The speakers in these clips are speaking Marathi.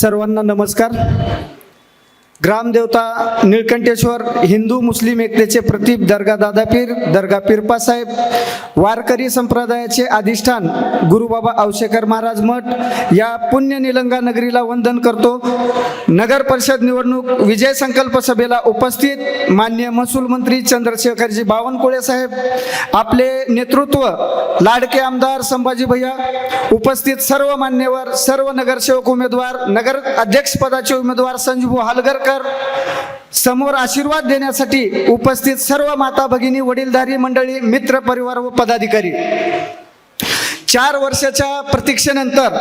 सर्वांना नमस्कार. ग्रामदेवता निळकंठेश्वर हिंदू मुस्लिम एकतेचे प्रतीक दर्गा दादापीर दर्गा पिरपासाहेब वारकरी संप्रदायाचे अधिष्ठान गुरुबाबा आवशेकर महाराज मठ या पुण्य निलंगा नगरीला वंदन करतो. नगर परिषद निवडणूक विजय संकल्प सभेला उपस्थित मान्य महसूल मंत्री चंद्रशेखरजी बावनकुळे साहेब आपले नेतृत्व लाडके आमदार संभाजी भैया उपस्थित सर्व मान्यवर सर्व नगरसेवक उमेदवार नगर अध्यक्षपदाचे उमेदवार संजू हालगरकर समोर आशीर्वाद देण्यासाठी उपस्थित सर्व माता भगिनी वडीलधारी मंडळी मित्र परिवार व पदाधिकारी. चार वर्षाच्या प्रतीक्षेनंतर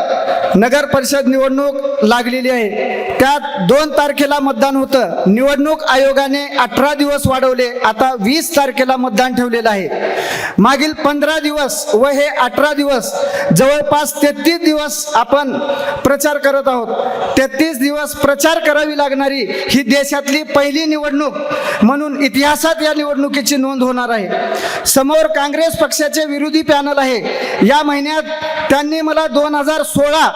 नगर परिषद निवडणूक लागलेली आहे. त्यात दोन तारखेला मतदान होतं. निवडणूक आयोगाने अठरा दिवस वाढवले. आता वीस तारखेला मतदान ठेवलेलं आहे. मागील पंधरा दिवस व हे अठरा दिवस जवळपास तेहतीस दिवस आपण प्रचार करत आहोत. तेहतीस दिवस प्रचार करावी लागणारी ही देशातली पहिली निवडणूक म्हणून इतिहासात या निवडणुकीची नोंद होणार आहे. समोर काँग्रेस पक्षाचे विरोधी पॅनल आहे. या महिन्यात त्यांनी मला दोन हजार सोळा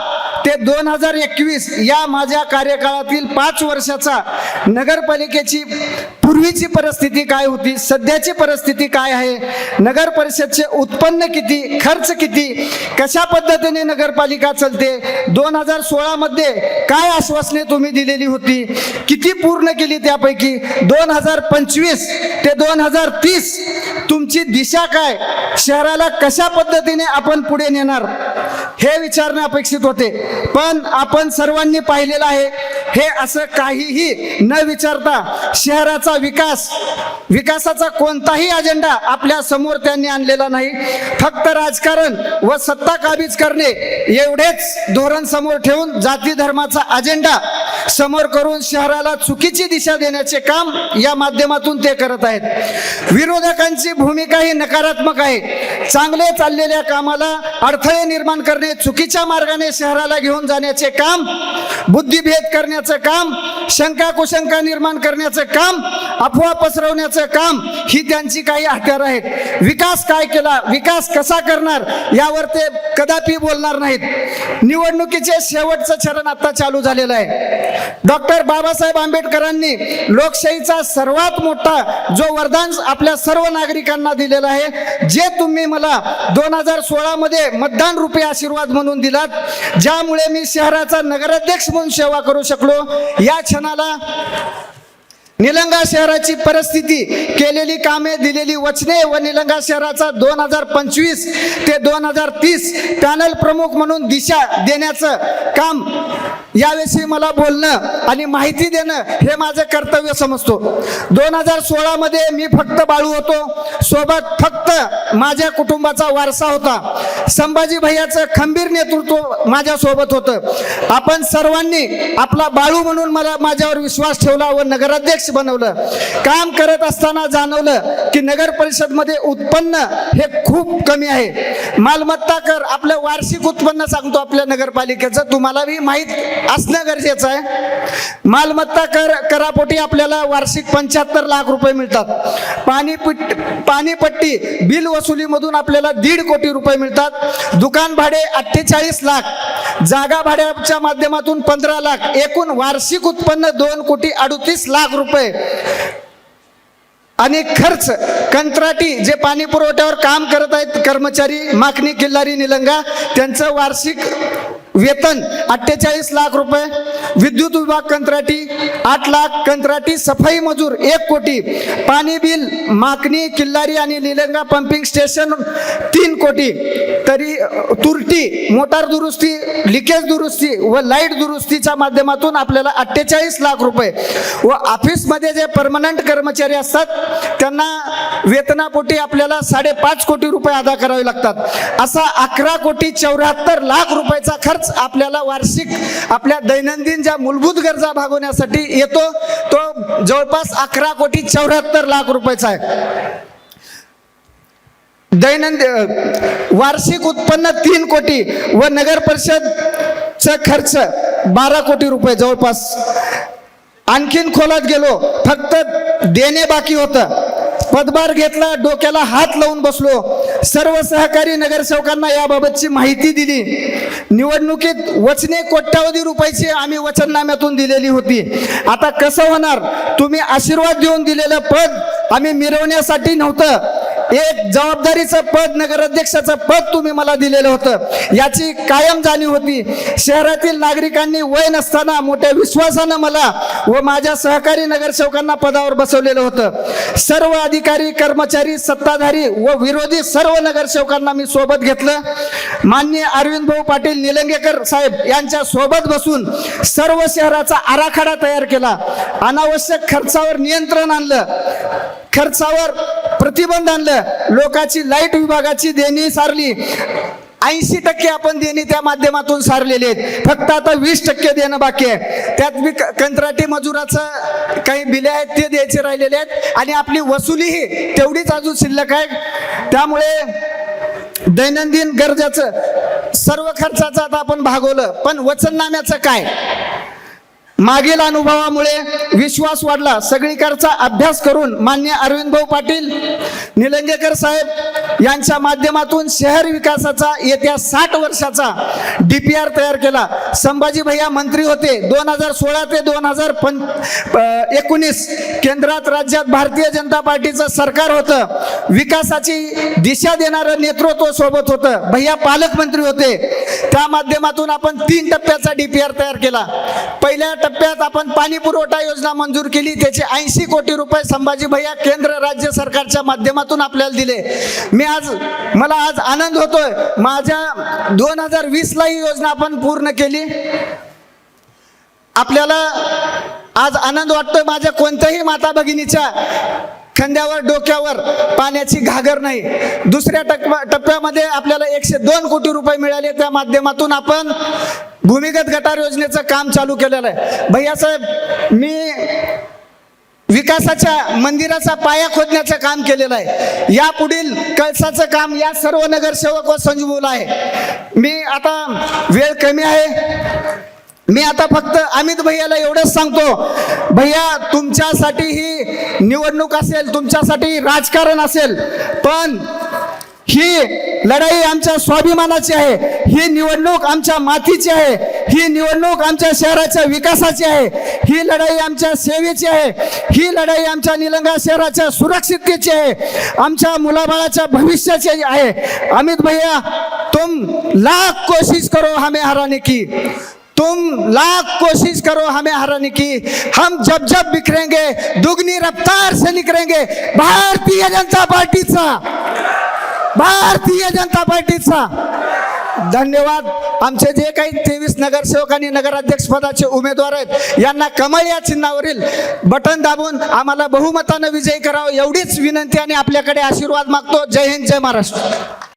ते दोन हजार एकवीस या माझ्या कार्यकाळातील पाच वर्षाचा नगरपालिकेची पूर्वीची परिस्थिती काय होती सध्याची परिस्थिती काय आहे नगर परिषदचे उत्पन्न किती खर्च किती कशा पद्धतीने नगरपालिका चालते दोन हजार सोळामध्ये काय आश्वासने तुम्ही दिलेली होती किती पूर्ण केली त्यापैकी दोन हजार पंचवीस ते दोन हजार तीस तुमची दिशा काय? शहराला कशा पद्धतीने आपण पुढे नेणार? हे विचारणे अपेक्षित होते. पण आपण सर्वांनी पाहिलेलं आहे हे असं काहीही न विचारता शहराचा विकास विकासाचा कोणताही अजेंडा आपल्यासमोर त्यांनी आणलेला नाही. फक्त राजकारण व सत्ता काबीज करणे एवढेच धोरण समोर ठेवून जाती धर्माचा अजेंडा समोर करून शहराला चुकीची दिशा देण्याचे काम या माध्यमातून ते करत आहेत. विरोधकांची भूमिका ही नकारात्मक आहे. चांगले चाललेल्या कामाला अडथळे निर्माण करणे चुकीच्या मार्गाने शहराला घेऊन जाण्याचे काम बुद्धिभेद करण्याचं काम शंका कुशंका निर्माण करण्याचं काम अफवा पसरवण्याचं काम ही त्यांची काही हत्यार आहेत. विकास काय केला विकास कसा करणार यावर ते कदापि बोलणार नाहीत. निवडणुकीचे शेवटचं चरण आता चालू झालेलं आहे. डॉक्टर बाबासाहेब आंबेडकरांनी लोकशाहीचा सर्वात मोठा जो वरदान आपल्या सर्व नागरिकांना दिलेला आहे जे तुम्ही मला दोन हजार सोळामध्ये मतदान रूपी आशीर्वाद म्हणून दिलात ज्यामुळे मी शहराचा नगराध्यक्ष म्हणून सेवा करू शकलो. या क्षणाला निलंगा शहराची परिस्थिती केलेली कामे दिलेली वचने व निलंगा शहराचा दोन हजार पंचवीस ते दोन हजार तीस पॅनल प्रमुख म्हणून दिशा देण्याचं काम याविषयी मला बोलणं आणि माहिती देणं हे माझं कर्तव्य समजतो. दोन हजार सोळामध्ये मी फक्त बाळू होतो. सोबत फक्त माझ्या कुटुंबाचा वारसा होता. संभाजी भैयाचं खंबीर नेतृत्व माझ्यासोबत होतं. आपण सर्वांनी आपला बाळू म्हणून मला माझ्यावर विश्वास ठेवला व नगराध्यक्ष बनवलं. काम करत असताना जाणवलं की नगर परिषदमध्ये उत्पन्न हे खूप कमी आहे. मालमत्ता कर आपलं वार्षिक उत्पन्न सांगतो आपल्या नगरपालिकेचं. तुम्हालाही माहीत असणं गरजेचं आहे. मालमत्ता कर करापोटी आपल्याला वार्षिक पंच्याहत्तर लाख रुपये मिळतात. पाणी पाणीपट्टी बिल वसुलीमधून आपल्याला दीड कोटी रुपये मिळतात. दुकान भाडे अठ्ठेचाळीस लाख. जागा भाड्याच्या माध्यमातून पंधरा लाख. एकूण वार्षिक उत्पन्न दोन कोटी अडतीस लाख रुपये. आणि खर्च कंत्राटी जे पाणी पुरवठ्यावर काम करत आहेत कर्मचारी माखणी किल्लारी निलंगा त्यांचं वार्षिक वेतन अठ्ठेचाळीस लाख रुपये विद्युत विभाग कंत्राटी आठ लाख कंत्राटी सफाई मजूर एक कोटी पाणी बिल माकणी किल्लारी आणि निलंगा पंपिंग स्टेशन तीन कोटी. तरी तुरटी मोटार दुरुस्ती लिकेज दुरुस्ती व लाइट दुरुस्तीच्या माध्यमातून आपल्याला अठ्ठेचाळीस लाख रुपये व ऑफिसमध्ये जे परमनंट कर्मचारी असतात त्यांना वेतनापोटी आपल्याला साडेपाच कोटी रुपये अदा करावे लागतात. असा अकरा कोटी चौऱ्याहत्तर लाख रुपयाचा खर्च खर्च आपल्याला वार्षिक आपल्या दैनंदिन ज्या मूलभूत गरजा भागवण्यासाठी येतो तो जवळपास अकरा कोटी चौऱ्याहत्तर लाख रुपयाचा आहे. दैनंदिन वार्षिक उत्पन्न तीन कोटी व नगर परिषदचा खर्च बारा कोटी रुपये जवळपास. आणखीन खोलात गेलो फक्त देणे बाकी होतं. पदभार घेतला डोक्याला हात लावून बसलो. सर्व सहकारी नगरसेवकांना याबाबतची माहिती दिली. निवडणुकीत वचने कोट्यावधी रुपयाची आम्ही वचननाम्यातून दिलेली होती. आता कसं होणार? तुम्ही आशीर्वाद देऊन दिलेलं पद आम्ही मिरवण्यासाठी नव्हतं. एक जबाबदारीचं पद नगराध्यक्षाचं पद तुम्ही मला दिलेलं होतं. याची कायम जाणीव होती. शहरातील नागरिकांनी वय नसताना मोठ्या विश्वासानं मला व माझ्या सहकारी नगरसेवकांना पदावर बसवलेलं होतं. सर्व अधिकारी कर्मचारी सत्ताधारी व विरोधी सर्व नगरसेवकांना मी सोबत घेतलं. माननीय अरविंद भाऊ पाटील निलंगेकर साहेब यांच्या सोबत बसून सर्व शहराचा आराखडा तयार केला. अनावश्यक खर्चावर नियंत्रण आणलं. खर्चावर प्रतिबंध आणलं. लोकांची लाइट विभागाची देणी सारली. ऐंशी टक्के आपण देणी त्या माध्यमातून सारलेले आहेत. फक्त आता वीस टक्के देणं बाकी आहे. त्यात मी कंत्राटी मजुराचं काही बिले आहेत ते द्यायचे राहिलेले आहेत. आणि आपली वसुलीही तेवढीच अजून शिल्लक आहे. त्यामुळे दैनंदिन गरजेचं सर्व खर्चाचं आता आपण भागवलं. पण वचननाम्याचं काय? मागील अनुभवामुळे विश्वास वाढला. सगळीकडचा अभ्यास करून मान्य अरविंद भाऊ पाटील निलंगेकर साहेब यांच्या माध्यमातून शहर विकासाचा येत्या साठ वर्षाचा डी पी आर तयार केला. संभाजी भैया मंत्री होते दोन हजार सोळा ते दोन हजार पं एकोणीस. केंद्रात राज्यात भारतीय जनता पार्टीचं सरकार होतं. विकासाची दिशा देणारं नेतृत्व सोबत होतं. भैया पालकमंत्री होते. त्या माध्यमातून आपण तीन टप्प्याचा डीपीआर तयार केला. पहिल्या टप्प्यात आपण पाणी पुरवठा योजना मंजूर केली त्याचे ऐंशी कोटी रुपये संभाजी भैया केंद्र राज्य सरकारच्या माध्यमातून आपल्याला दिले. मी आज मला आज आनंद होतोय. माझ्या दोन हजार वीसला ही योजना आपण पूर्ण केली. आपल्याला आज आनंद वाटतोय माझ्या कोणत्याही माता भगिनीच्या खांद्यावर डोक्यावर पाण्याची घागर नाही. दुसऱ्या टप्प्यामध्ये आपल्याला एकशे दोन कोटी रुपये मिळाले. त्या माध्यमातून आपण भूमिगत गटार योजनेचं काम चालू केलेलं आहे. भैयासाहेब मी विकासाच्या मंदिराचा पाया खोदण्याचं काम केलेलं आहे. या पुढील कळसाचं काम या सर्व नगरसेवक व संजीवला आहे. मी आता वेळ कमी आहे. मी आता फक्त अमित भैयाला एवढंच सांगतो भैया तुमच्यासाठी ही निवडणूक असेल तुमच्यासाठी राजकारण असेल पण ही लढाई आमच्या स्वाभिमानाची आहे ही निवडणूक आमच्या मातीची आहे ही निवडणूक आमच्या शहराच्या विकासाची आहे ही लढाई आमच्या सेवेची आहे ही लढाई आमच्या निलंगा शहराच्या सुरक्षिततेची आहे आमच्या मुलाबाळाच्या भविष्याची आहे. अमित भैया तुम लाख कोशिश करो हमें हराने की. तुम लाख कोशिश करो हमें हराने की। हम जब जब बिखरेंगे दुगनी रफ्तार से निकलेंगे। भारतीय जनता पार्टीचा भारतीय जनता पार्टीचा धन्यवाद। आमचे जे काही तेवीस नगरसेवक आणि नगराध्यक्ष पदाचे उमेदवार आहेत यांना कमळ या चिन्हावरील बटन दाबून आम्हाला बहुमतानं विजयी करावं एवढीच विनंती आणि आपल्याकडे आशीर्वाद मागतो. जय हिंद जय महाराष्ट्र.